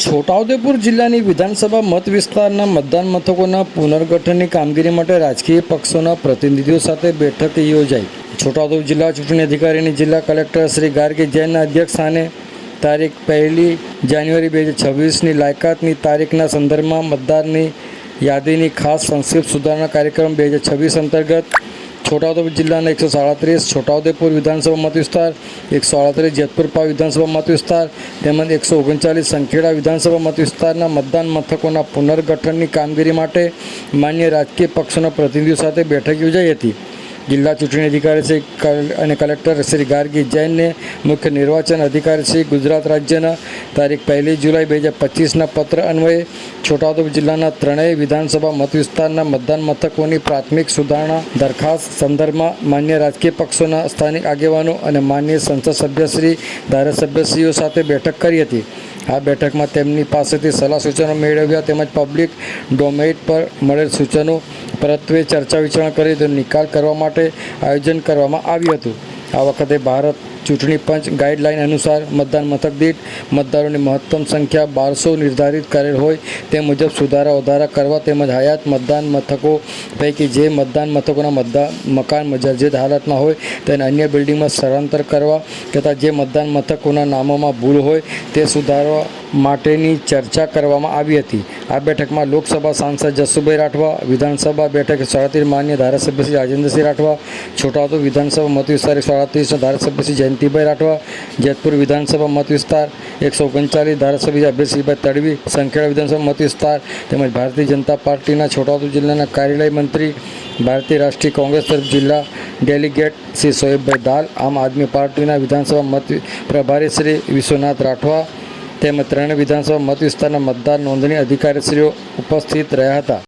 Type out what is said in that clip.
છોટાઉદેપુર જિલ્લાની વિધાનસભા મત વિસ્તારના મતદાન મથકોના પુનર્ગઠનની કામગીરી માટે રાજકીય પક્ષોના પ્રતિનિધિઓ સાથે બેઠક યોજાઈ. છોટાઉદેપુર જિલ્લા ચૂંટણી અધિકારીની જિલ્લા કલેક્ટર શ્રી ગાર્ગી જૈનના અધ્યક્ષ સ્થાને તારીખ પહેલી જાન્યુઆરી બે હજાર છવ્વીસની લાયકાતની તારીખના સંદર્ભમાં મતદારની યાદીની ખાસ સંક્ષિપ્ત સુધારણા કાર્યક્રમ બે હજાર છવ્વીસ અંતર્ગત છોટાઉદેપુર જિલ્લાના એકસો સાડત્રીસ, છોટાઉદેપુર વિધાનસભા મત એકસો આડત્રીસ જેતપુર પાવ વિધાનસભા મત તેમજ એકસો ઓગણચાલીસ સંખેડા વિધાનસભા મત વિસ્તારના મતદાન મથકોના પુનર્ગઠનની કામગીરી માટે માન્ય રાજકીય પક્ષોના પ્રતિનિધિઓ સાથે બેઠક યોજાઈ હતી. જિલ્લા ચૂંટણી અધિકારી શ્રી અને કલેક્ટર શ્રી ગાર્ગી જૈનને મુખ્ય નિર્વાચન અધિકારી શ્રી ગુજરાત રાજ્યના તારીખ પહેલી જુલાઈ બે હજાર પચીસના પત્ર અન્વયે છોટાઉદેપુર જિલ્લાના ત્રણેય વિધાનસભા મત વિસ્તારના મતદાન મથકોની પ્રાથમિક સુધારણા દરખાસ્ત સંદર્ભમાં માન્ય રાજકીય પક્ષોના સ્થાનિક આગેવાનો અને માન્ય સંસદ સભ્યશ્રી ધારાસભ્યશ્રીઓ સાથે બેઠક કરી હતી. આ બેઠકમાં તેમની પાસેથી સલાહ સૂચનો મેળવ્યા તેમજ પબ્લિક ડોમેઇટ પર મળેલ સૂચનો પરત્વે ચર્ચા વિચારણા કરી તેનો નિકાલ કરવા માટે આયોજન કરવામાં આવ્યું હતું. આ વખતે ભારત ચૂંટણી પંચ ગાઈડલાઇન અનુસાર મતદાન મથક દીઠ મતદારોની મહત્તમ સંખ્યા બારસો નિર્ધારિત કરેલ હોય તે મુજબ સુધારા વધારા કરવા તેમજ હયાત મતદાન મથકો પૈકી જે મતદાન મથકોના મતદાન મકાન જર્જરિત હાલતમાં હોય તેને અન્ય બિલ્ડિંગમાં સ્થળાંતર કરવા તથા જે મતદાન મથકોના નામોમાં ભૂલ હોય તે સુધારવા માટેની ચર્ચા કરવામાં આવી હતી. આ બેઠકમાં લોકસભા સાંસદ જસુભાઈ રાઠવા, વિધાનસભા બેઠક સાડત્રીસ માન્ય ધારાસભ્ય શ્રી રાજેન્દ્રસિંહ રાઠવા, છોટાઉદેપુર વિધાનસભા મત વિસ્તાર એકસો અડત્રીસના ધારાસભ્ય શ્રી જયંતિભાઈ રાઠવા, જેતપુર વિધાનસભા મત વિસ્તાર એકસો ઓગણચાલીસ ધારાસભ્ય અભયસિંહભાઈ તડવી, સંખેડા વિધાનસભા મત વિસ્તાર તેમજ ભારતીય જનતા પાર્ટીના છોટાઉદેપુર જિલ્લાના કાર્યાલય મંત્રી, ભારતીય રાષ્ટ્રીય કોંગ્રેસ તરફ જિલ્લા ડેલિગેટ શ્રી સોએબભાઈ દાલ, આમ આદમી પાર્ટીના વિધાનસભા મત પ્રભારી શ્રી વિશ્વનાથ રાઠવા તેમજ ત્રણેય વિધાનસભા મત વિસ્તારના મતદાર નોંધણી અધિકારીશ્રીઓ ઉપસ્થિત રહ્યા હતા.